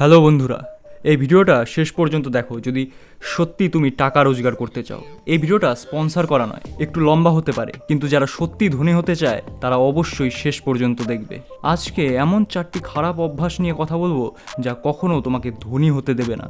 Hello বন্ধুরা, এই ভিডিওটা শেষ পর্যন্ত দেখো যদি সত্যি তুমি টাকা রোজগার করতে চাও। এই ভিডিওটা স্পন্সার করা নয়, একটু লম্বা হতে পারে, কিন্তু যারা সত্যি ধনী হতে চায়, তারা অবশ্যই শেষ পর্যন্ত দেখবে। আজকে এমন চারটি খারাপ অভ্যাস নিয়ে কথা বলব যা কখনো তোমাকে ধনী হতে দেবে না।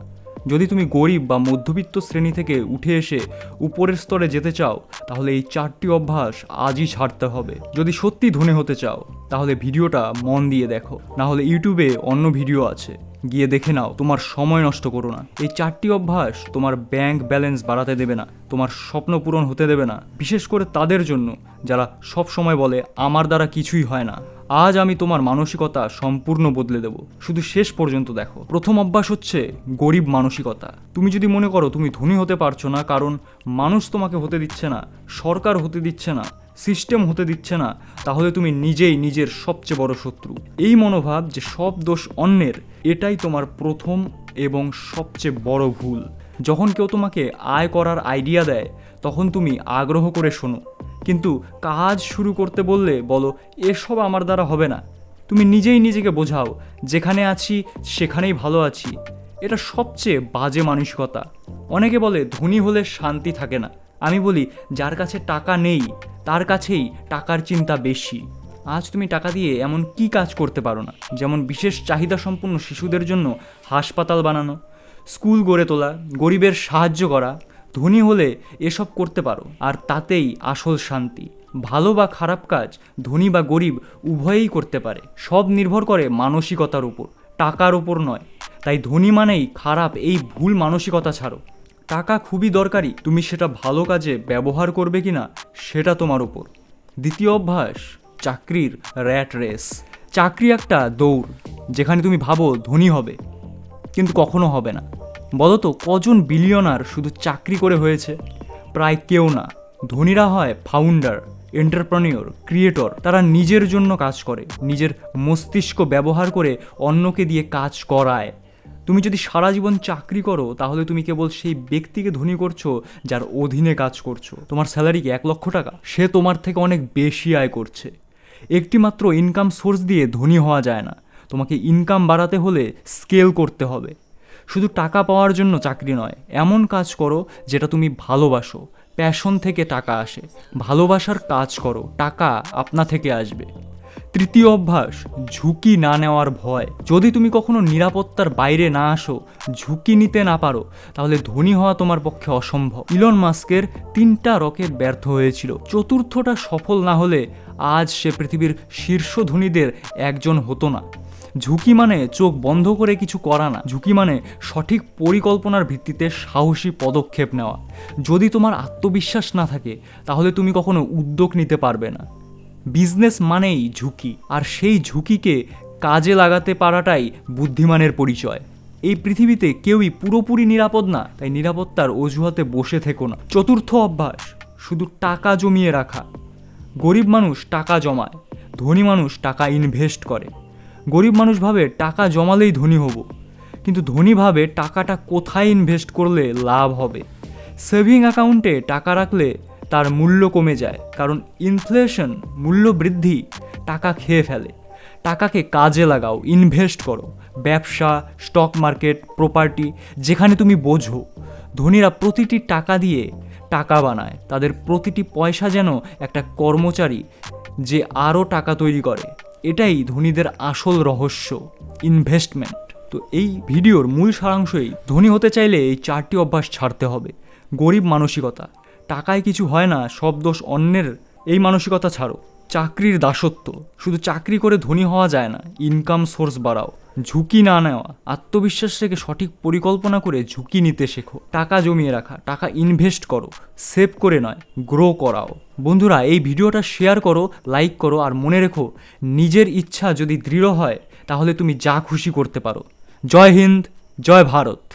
যদি তুমি গরিব বা মধ্যবিত্ত শ্রেণি থেকে উঠে এসে উপরের স্তরে যেতে চাও, তাহলে এই চারটি অভ্যাস আজই ছাড়তে হবে। যদি সত্যি ধনী হতে চাও, তাহলে ভিডিওটা মন দিয়ে দেখো। না হলে ইউটিউবে অন্য ভিডিও আছে। গিয়ে দেখে নাও, তোমার সময় নষ্ট করো না। এই চারটি অভ্যাস তোমার ব্যাংক ব্যালেন্স বাড়াতে দেবে না, তোমার স্বপ্ন পূরণ হতে দেবে না। বিশেষ করে তাদের জন্য, যারা সব সময় বলে, আমার দ্বারা কিছুই হয় না। আজ আমি তোমার মানসিকতা সম্পূর্ণ বদলে দেব। শুধু শেষ পর্যন্ত দেখো। প্রথম অভ্যাস হচ্ছে গরিব মানসিকতা। তুমি যদি মনে করো তুমি ধনী হতে পারছ না, কারণ মানুষ তোমাকে হতে দিচ্ছে না, সরকার হতে দিচ্ছে না সিস্টেম হতে দিচ্ছে না, তাহলে তুমি নিজেই নিজের সবচেয়ে বড় শত্রু। এই মনোভাব যে সব দোষ অন্যের, এটাই তোমার প্রথম এবং সবচেয়ে বড় ভুল। যখন কেউ তোমাকে আয় করার আইডিয়া দেয়, তখন তুমি আগ্রহ করে শোনো। কিন্তু কাজ শুরু করতে বললে, বলো, এসব আমার দ্বারা হবে না। তুমি নিজেই নিজেকে বোঝাও, যেখানে আছি, সেখানেই ভালো আছি। এটা সবচেয়ে বাজে মানসিকতা। অনেকে বলে, ধনী হলে শান্তি থাকে না। আমি বলি, যার কাছে টাকা নেই, তার কাছেই টাকার চিন্তা বেশি। আজ তুমি টাকা দিয়ে এমন কি কাজ করতে পারো না? যেমন বিশেষ চাহিদা সম্পন্ন শিশুদের জন্য হাসপাতাল বানানো, স্কুল গড়ে তোলা, গরিবের সাহায্য করা ধনী হলে এসব করতে পারো, আর তাতেই আসল শান্তি। ভালো বা খারাপ কাজ ধনী বা গরিব উভয়েই করতে পারে, সব নির্ভর করে মানসিকতার উপর, টাকার উপর নয়। তাই ধনী মানেই খারাপ এই ভুল মানসিকতা ছাড়ো। টাকা খুবই দরকারি, তুমি সেটা ভালো কাজে ব্যবহার করবে কি না সেটা তোমার উপর। দ্বিতীয় অভ্যাস, চাকরির র্যাট রেস। চাকরি একটা দৌড়, যেখানে তুমি ভাবো ধনী হবে, কিন্তু কখনো হবে না। বলো তো কজন বিলিয়নার শুধু চাকরি করে হয়েছে? প্রায় কেউ না। ধনীরা হয় ফাউন্ডার এন্টারপ্রনিওর ক্রিয়েটর তারা নিজের জন্য কাজ করে, নিজের মস্তিষ্ক ব্যবহার করে অন্যকে দিয়ে কাজ করায়। তুমি যদি সারা জীবন চাকরি করো, তাহলে তুমি কেবল সেই ব্যক্তিকে ধনী করছ, যার অধীনে কাজ করছ। তোমার স্যালারি এক লক্ষ টাকা? সে তোমার থেকে অনেক বেশি আয় করছে। একটি মাত্র ইনকাম সোর্স দিয়ে ধনী হওয়া যায় না। তোমাকে ইনকাম বাড়াতে হলে স্কেল করতে হবে। শুধু টাকা পাওয়ার জন্য চাকরি নয়, এমন কাজ করো যেটা তুমি ভালোবাসো। প্যাশন থেকে টাকা আসে। ভালোবাসার কাজ করো। টাকা আপনা থেকে আসবে। তৃতীয় অভ্যাস, ঝুঁকি না নেওয়ার ভয়। যদি তুমি কখনো নিরাপত্তার বাইরে না আসো, ঝুঁকি নিতে না পারো, তাহলে ধনী হওয়া তোমার পক্ষে অসম্ভব। ইলন মাস্কের তিনটা রকেট ব্যর্থ হয়েছিল। চতুর্থটা সফল না হলে আজ সে পৃথিবীর শীর্ষ ধনীদের একজন হতো না। ঝুঁকি মানে চোখ বন্ধ করে কিছু করা না। ঝুঁকি মানে সঠিক পরিকল্পনার ভিত্তিতে সাহসী পদক্ষেপ নেওয়া। যদি তোমার আত্মবিশ্বাস না থাকে, তাহলে তুমি কখনো উদ্যোগ নিতে পারবে না। বিজনেস মানেই ঝুঁকি, আর সেই ঝুঁকিকে কাজে লাগাতে পারাটাই বুদ্ধিমানের পরিচয়। এই পৃথিবীতে কেউই পুরোপুরি নিরাপদ না, তাই নিরাপত্তার অজুহাতে বসে থেকো না। চতুর্থ অভ্যাস, শুধু টাকা জমিয়ে রাখা। গরিব মানুষ টাকা জমায়, ধনী মানুষ টাকা ইনভেস্ট করে। গরিব মানুষ ভাবে টাকা জমালেই ধনী হব। কিন্তু ধনী ভাবে টাকাটা কোথায় ইনভেস্ট করলে লাভ হবে? সেভিং অ্যাকাউন্টে টাকা রাখলে তার মূল্য কমে যায়, কারণ ইনফ্লেশন মূল্য বৃদ্ধি টাকা খেয়ে ফেলে। টাকাকে কাজে লাগাও ইনভেস্ট করো। ব্যবসা স্টক মার্কেট প্রপার্টি যেখানে তুমি বোঝো, ধনীরা প্রতিটি টাকা দিয়ে টাকা বানায়। তাদের প্রতিটি পয়সা যেন একটা কর্মচারী যে আরও টাকা তৈরি করে। এটাই ধনীদের আসল রহস্য ইনভেস্টমেন্ট তো এই ভিডিওর মূল সারাংশই ধনী হতে চাইলে এই চারটি অভ্যাস ছাড়তে হবে, গরিব মানসিকতা। টাকায় কিছু হয় না, সব দোষ অন্যের, এই মানসিকতা ছাড়ো। চাকরির দাসত্ব, শুধু চাকরি করে ধনী হওয়া যায় না ইনকাম সোর্স বাড়াও। ঝুঁকি না নেওয়া। আত্মবিশ্বাস থেকে সঠিক পরিকল্পনা করে ঝুঁকি নিতে শেখো। টাকা জমিয়ে রাখা, টাকা ইনভেস্ট করো সেভ করে নয় গ্রো করাও। বন্ধুরা, এই ভিডিওটা শেয়ার করো লাইক করো আর মনে রেখো, নিজের ইচ্ছা যদি দৃঢ় হয়, তাহলে তুমি যা খুশি করতে পারো। জয় হিন্দ, জয় ভারত।